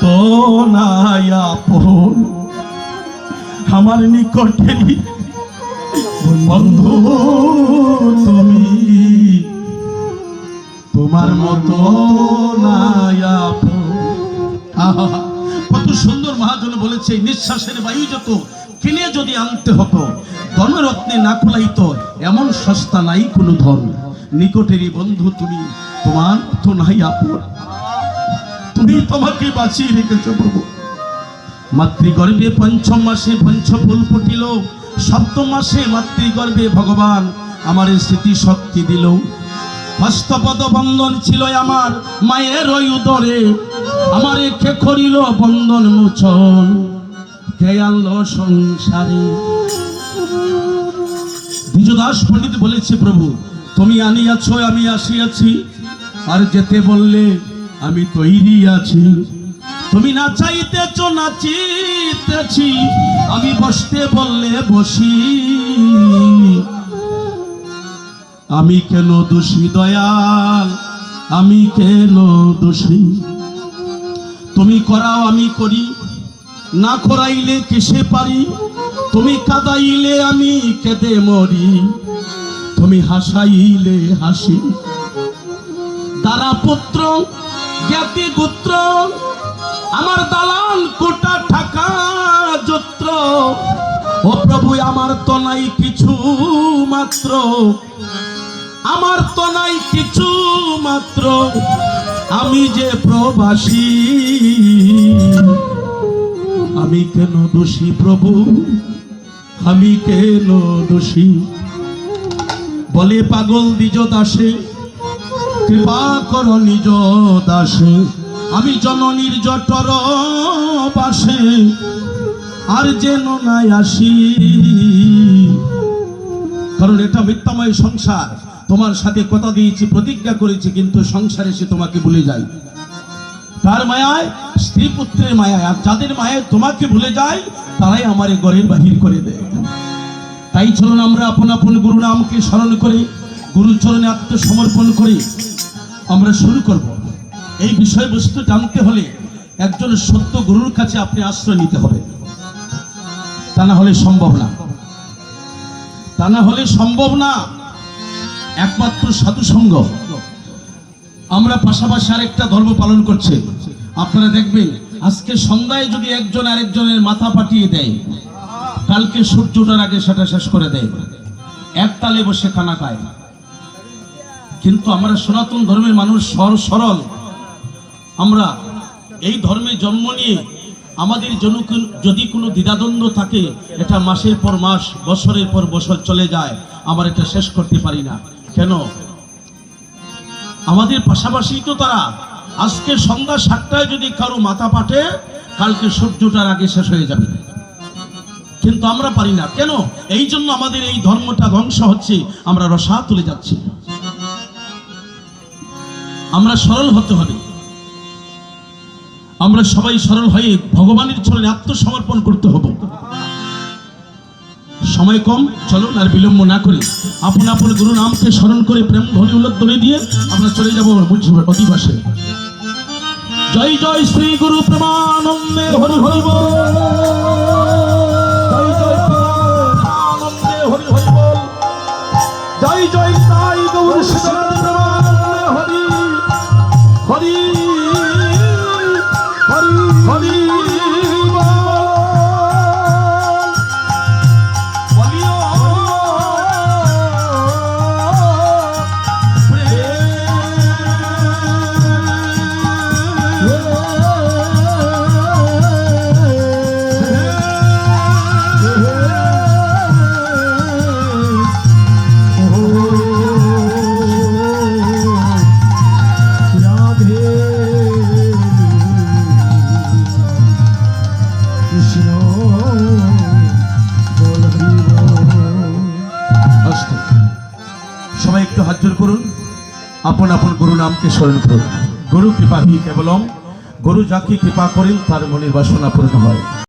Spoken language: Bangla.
মতো নাই আপন। আমার নিকটেরই বন্ধু তুমি। তোমার মতো কত সুন্দর মহাজন বলেছে, নিঃশ্বাসের বায়ু যত কিনে যদি আনতে হতো, ধনরত্নে না খোলাইতো, এমন সস্তা নাই কোনো ধন। নিকটেরই বন্ধু তুমি, তোমার তো নাই আপন। তুমি তোমাকে বাঁচিয়ে রেখেছো প্রভু। মাতৃগর্ভে পঞ্চম মাসে পঞ্চফুল ফুটিল, সপ্তম মাসে মাতৃগর্ভে ভগবান আমার স্মৃতি শক্তি দিল। হস্তপদ বন্ধন ছিল আমার মায়ের ওই উদরে, আমার কে করিল বন্ধন মোচন? আনলো সংসারে? দ্বিজদাস পণ্ডিত বলেছে, প্রভু, তুমি আনিয়াছ, আমি আসিয়াছি। আর যেতে বললে আমি তৈরি আছি। তুমি নাচাইতেছ নাচিতেছি আমি বসতে বললে বসি। আমি কেন দোষী দয়াল? আমি কেন দোষী? তুমি করাও আমি করি। না করাইলে কিসে পারি? তুমি কাদাইলে আমি কেঁদে মরি। তুমি হাসাইলে হাসি। দ্বারা পুত্র জ্ঞাতি গোত্র আমার দালাল কোটা ঠাকা যত্র। ও প্রভু, আমার তো নাই কিছু মাত্র। আমার তো নাই কিছু মাত্র। আমি যে প্রবাসী, আমি কেন দোষী প্রভু? আমি কেন দোষী? বলে পাগল দ্বিজ দাসে কৃপা কর নিজ দাসে। আমি জননীর জটর বাসে আর যেন নাই আসি। কারণ এটা মিথ্যাময় সংসার। তোমার সাথে কথা দিয়েছি, প্রতিজ্ঞা করেছি, কিন্তু সংসারে সে তোমাকে ভুলে যায়। তার মায়ায়, স্ত্রী পুত্রের মায়ায়, আর যাদের মায়ায় তোমাকে ভুলে যায়, তারাই আমার ঘরের বাহির করে দেয়। তাই চলুন আমরা আপন আপন গুরু নামকে স্মরণ করে। গুরু চরণে আত্মসমর্পণ করি। আমরা শুরু করব। এই বিষয়বস্তু জানতে হলে একজন সত্য গুরুর কাছে আপনি আশ্রয় নিতে হবে। তা না হলে সম্ভব না। তা না হলে সম্ভব না। একমাত্র সাধু সঙ্গ। আমরা পাশাপাশি আরেকটা ধর্ম পালন করছে। আপনারা দেখবেন, আজকে সন্ধ্যায় যদি একজন আরেকজনের মাথা পাঠিয়ে দেয়, কালকে সূর্য ওঠার আগে সেটা শেষ করে দেয়। এক তালে বসে খানা খায়। কিন্তু আমরা সনাতন ধর্মের মানুষ সর সরল। আমরা এই ধর্মে জন্ম নিয়ে আমাদের জন্য যদি কোনো দ্বিধাদ্বন্দ্ব থাকে, এটা মাসের পর মাস, বছরের পর বছর চলে যায় আমরা এটা শেষ করতে পারি না। কেন? আমাদের পাশাপাশি তো তারা আজকে সন্ধ্যা সাতটায় যদি কারও মাথা পাঠে কালকে সূর্যটার আগে শেষ হয়ে যাবে। কিন্তু আমরা পারি না। কেন? এই জন্য আমাদের এই ধর্মটা ধ্বংস হচ্ছে, আমরা রসা তুলে যাচ্ছি। আমরা সরল হতে হবে। আমরা সবাই সরল হয়ে ভগবানের চরণে আত্মসমর্পণ করতে হবে। সময় কম, চলুন আর বিলম্ব না করে আপন আপন গুরু নামকে স্মরণ করে প্রেম ধ্বনি উল্লোধ্বনি দিয়ে আমরা চলে যাব অধিবাসে। জয় জয় শ্রী গুরু প্রেমানন্দে হরি হরি বল। জয় জয় তাই গৌর সীতারাম সবাই একটু হাত জোর করুন। আপন আপন গুরু নামকে স্মরণ করুন। গুরু কৃপা হি কেবলম। গুরু যাকে কৃপা করেন, তার মনের বাসনা পূর্ণ হয়।